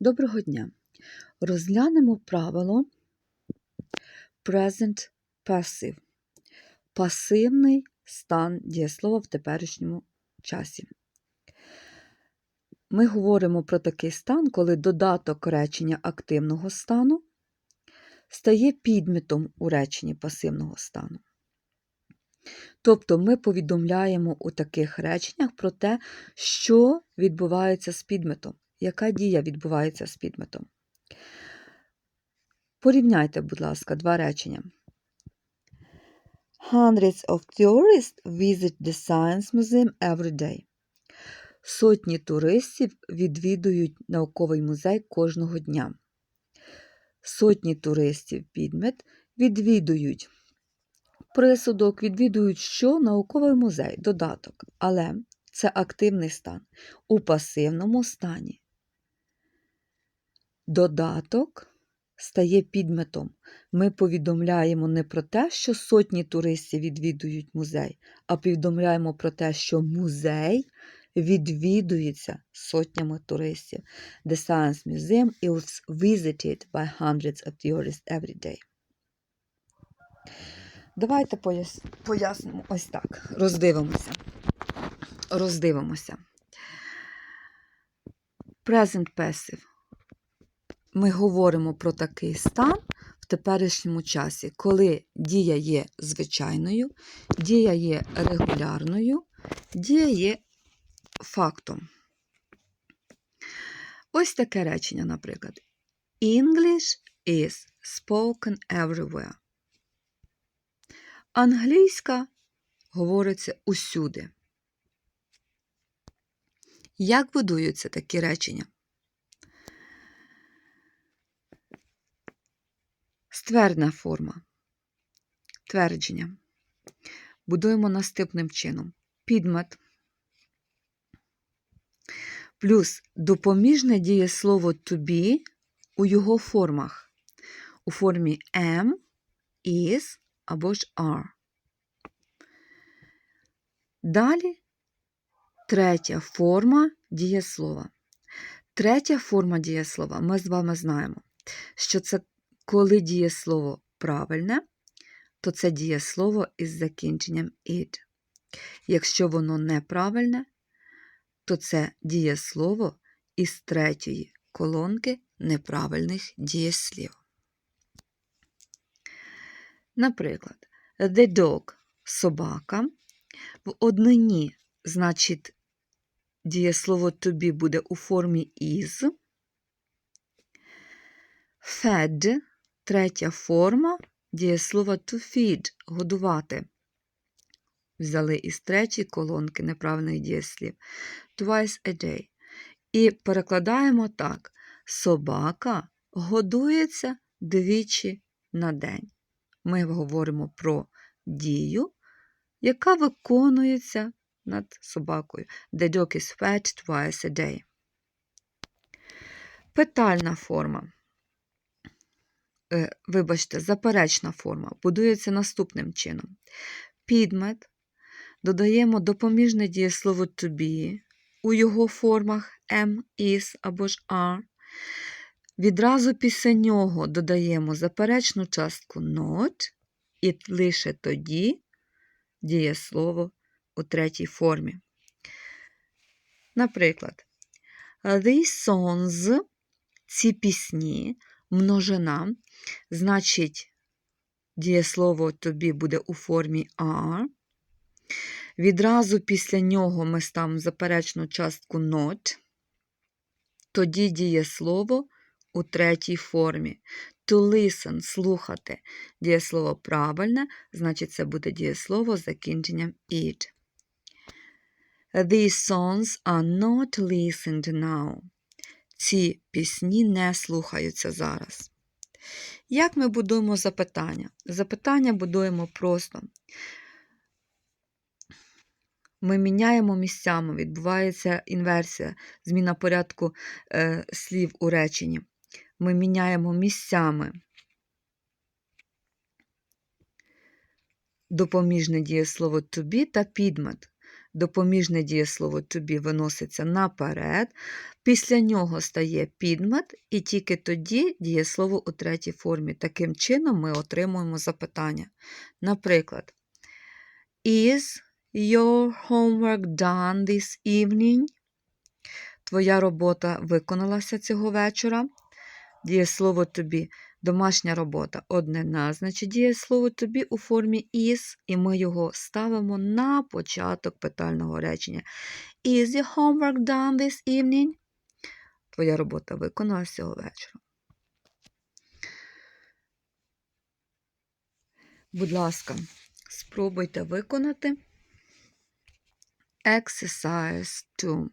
Доброго дня! Розглянемо правило Present Passive. Пасивний стан дієслова в теперішньому часі. Ми говоримо про такий стан, коли додаток речення активного стану стає підметом у реченні пасивного стану. Тобто ми повідомляємо у таких реченнях про те, що відбувається з підметом, яка дія відбувається з підметом. Порівняйте, будь ласка, два речення. Hundreds of tourists visit the Science Museum every day. Сотні туристів відвідують науковий музей кожного дня. Сотні туристів підмет відвідують присудок, відвідують що? Науковий музей, додаток. Але це активний стан. У пасивному стані додаток стає підметом. Ми повідомляємо не про те, що сотні туристів відвідують музей, а повідомляємо про те, що музей відвідується сотнями туристів. The Science Museum is visited by hundreds of tourists every day. Давайте пояс... пояснимо ось так. Роздивимося. Роздивимося. Present passive. Ми говоримо про такий стан в теперішньому часі, коли дія є звичайною, дія є регулярною, дія є фактом. Ось таке речення, наприклад. English is spoken everywhere. Англійська говориться усюди. Як будуються такі речення? Ствердна форма. Твердження. Будуємо наступним чином. Підмет. Плюс допоміжне дієслово be у його формах. У формі am, is або ж are. Далі третя форма дієслова. Третя форма дієслова ми з вами знаємо, що це коли дієслово правильне, то це дієслово із закінченням id. Якщо воно неправильне, то це дієслово із третьої колонки неправильних дієслів. Наприклад, the dog собака. В однині, значить, дієслово be буде у формі is. Fed третя форма дієслова to feed годувати. Взяли із третьої колонки неправильних дієслів. Twice a day. І перекладаємо так: собака годується двічі на день. Ми говоримо про дію, яка виконується над собакою. The dog is fed twice a day. Питальна форма. Е, Вибачте, заперечна форма будується наступним чином. Підмет додаємо допоміжне дієслово to be у його формах am, is або ж are. Відразу після нього додаємо заперечну частку not, і лише тоді дієслово у третій формі. Наприклад, these songs, ці пісні, множина, значить, дієслово тобі буде у формі are. Відразу після нього ми ставимо заперечну частку not, тоді дієслово у третій формі. To listen слухати. Дієслово правильне, значить, це буде дієслово з закінченням it. These songs are not listened now. Ці пісні не слухаються зараз. Як ми будуємо запитання? Запитання будуємо просто. Ми міняємо місцями, відбувається інверсія, зміна порядку е, слів у реченні. Ми міняємо місцями допоміжне дієслово to be та підмет. Допоміжне дієслово to be виноситься наперед, після нього стає підмет, і тільки тоді дієслово у третій формі. Таким чином ми отримуємо запитання. Наприклад, Is your homework done this evening? Твоя робота виконалася цього вечора. Дієслово тобі домашня робота однина, значить дієслово тобі у формі is, і ми його ставимо на початок питального речення. Is your homework done this evening? Твоя робота виконалася цього вечора. Будь ласка, спробуйте виконати Exercise 2.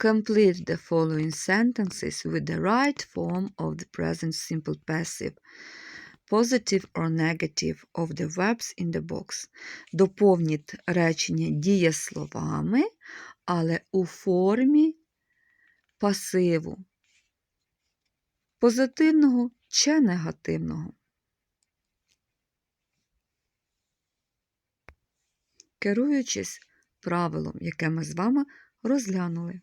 Complete the following sentences with the right form of the present simple passive, positive or negative of the verbs in the box. Доповніть речення дієсловами, але у формі пасиву позитивного чи негативного. Керуючись правилом, яке ми з вами розглянули.